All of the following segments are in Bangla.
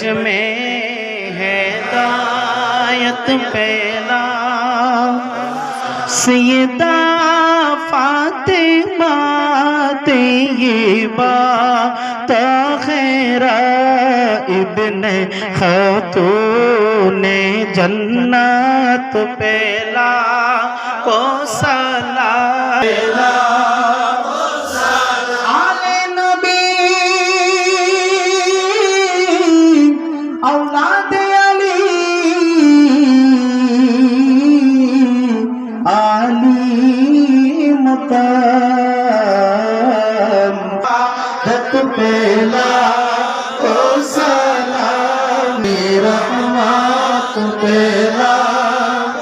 में हिदायत पहला सैदा फातिमा तैयबा तखैरा इब्न खातून जन्नत पहला को सला رحمت پہلا او سلام رحمت پہلا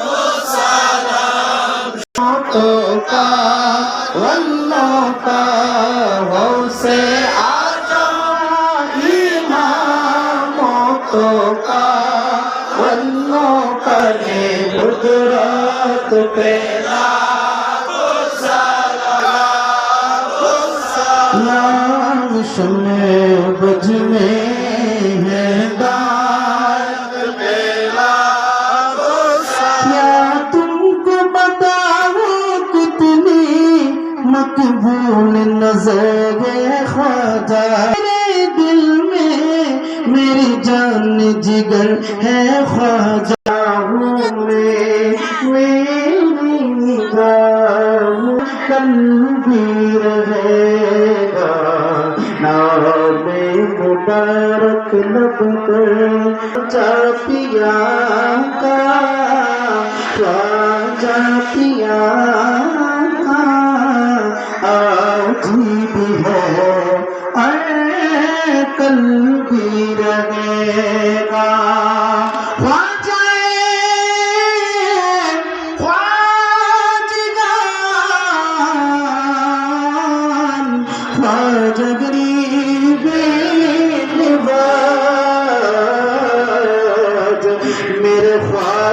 او سلام تو کا واللہ کا غوث آجم اماموں تو کا واللہ सुने बज में है दायक पेला क्या तुमको बताओ कितनी मकबूल नज़र ख्वाजा? मेरे दिल में मेरी जान जिगर है ख्वाजा। मेरी कल भी रहेगा मुबारक लब पर जा पिया का राजा पिया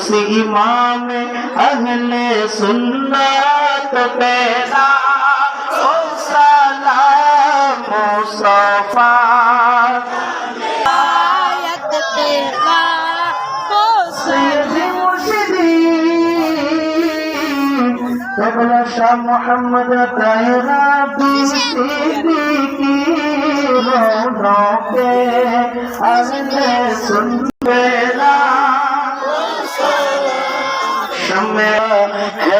उस इमाम अहले सुन्नत पैदा ओ सलाम मुस्तफा आयत तेरा को सैयदी मुर्शिदी कबला शाह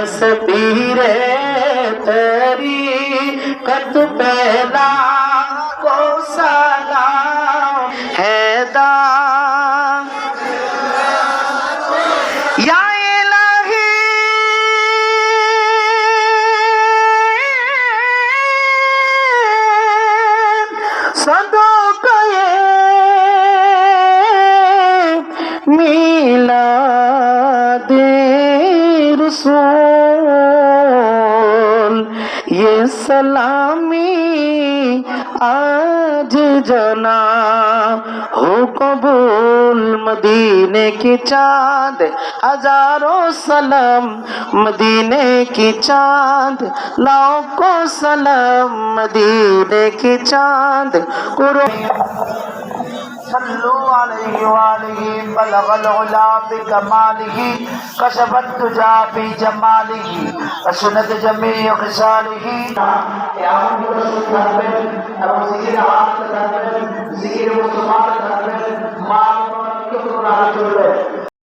बस तस्वीर तेरी कद पैदा जना। हो कबूल मदीने की चाँद। हज़ारों सलम मदीने की चाँद। लाओ को सलम मदीने की चाँद। कुरो सल्लू अलैहि वालैहि बलगल उला बि कमालिहि कशबत तुजा बि जमालिहि असनत जमी खसालिहि। या रसूल अकरम अब सय्यद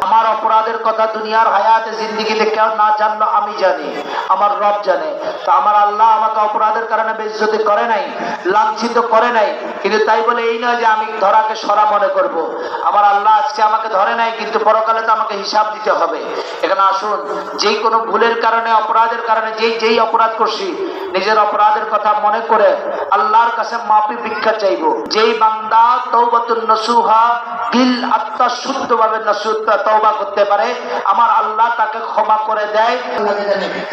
আমার অপরাধের কথা দুনিয়ার হায়াতে জিন্দিগিতে কেউ না জানলো, আমি জানি, আমার রব জানে। তো আমার আল্লাহ আমাকে অপরাধের কারণে বেজ্জতি করে নাই, লাঞ্ছিত করে নাই। কিন্তু তাই বলে এই নয় যে আমি ধরাকে সরা মনে করব। আমার আল্লাহ আজকে আমাকে ধরে নাই, কিন্তু পরকালে তো আমাকে হিসাব দিতে হবে এখানে আসুন, যেই কোনো ভুলের কারণে, অপরাধের কারণে, যেই যেই অপরাধ করছি, নিজের অপরাধের কথা মনে করে আল্লাহর কাছে মাপি ভিক্ষা চাইব যেই বান্দা তৌবাতুন নসুহা দিল আত্মা শুদ্ধভাবে নসুদ্ধ তওবা করতে পারে। আমার আল্লাহ তাকে ক্ষমা করে দেয়।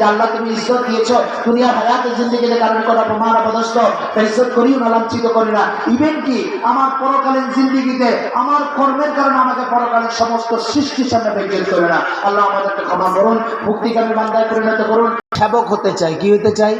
আল্লাহ তুমি ইজ্জত দিয়েছ, দুনিয়া হায়াতে জিন্দগিতে কারণ করা প্রমাণ অপদস্থ ইজ্জত করিও না, লাঞ্ছিত করি না। ইভেন কি আমার পরকালীন জিন্দগিতে, আমার কর্মের কারণে আমাকে পরকালীন সমস্ত সৃষ্টির সামনে বেজ্জত করে না। আল্লাহ আমাদেরকে ক্ষমা করুন মুক্তিকামী বান্দায় পরিণত করুন। সেবক হতে চাই, কি হতে চাই?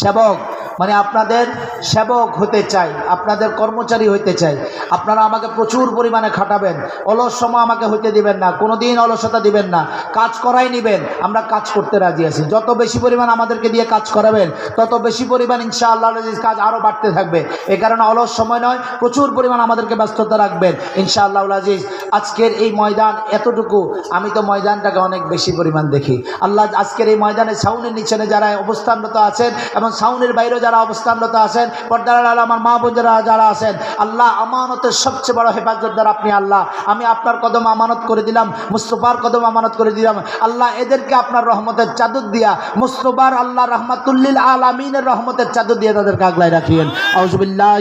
সেবক। মানে আপনাদের সেবক হতে চাই, আপনাদের কর্মচারী হইতে চাই। আপনারা আমাকে প্রচুর পরিমাণে খাটাবেন, অলস সময় আমাকে হইতে দিবেন না কোনো দিন অলসতা দিবেন না, কাজ করাই নেবেন, আমরা কাজ করতে রাজি আছি। যত বেশি পরিমাণ আমাদেরকে দিয়ে কাজ করাবেন, তত বেশি পরিমাণ ইনশা আল্লাহ কাজ আরও বাড়তে থাকবে। এ কারণে অলস সময় নয়, প্রচুর পরিমাণ আমাদেরকে ব্যস্ততা রাখবেন ইনশা আল্লাহ আজিজ আজকের এই ময়দান এতটুকু, আমি তো ময়দানটাকে অনেক বেশি পরিমাণ দেখি। আল্লাহ আজকের এই ময়দানে সাউনের নিচে যারা অবস্থানরত আছেন এবং সাউনের বাইরেও যারা অবস্থানরত আছেন, পর্দার আমার মা বোন যারা যারা আছেন, আল্লাহ আমানতের সবচেয়ে বড় হেফাজতদার আপনি আল্লাহ। আমি আপনার কদম আমানত করে দিলাম, মুস্তফার কদম আমানত করে দিলাম। আল্লাহ এদেরকে আপনার রহমতের চাদর দিয়া, মুস্তফার আল্লাহ রহমাতুল্লিল আল আমিনের রহমতের চাদর দিয়ে তাদেরকে আগলায় রাখিয়েন। আউজবিল্লাহ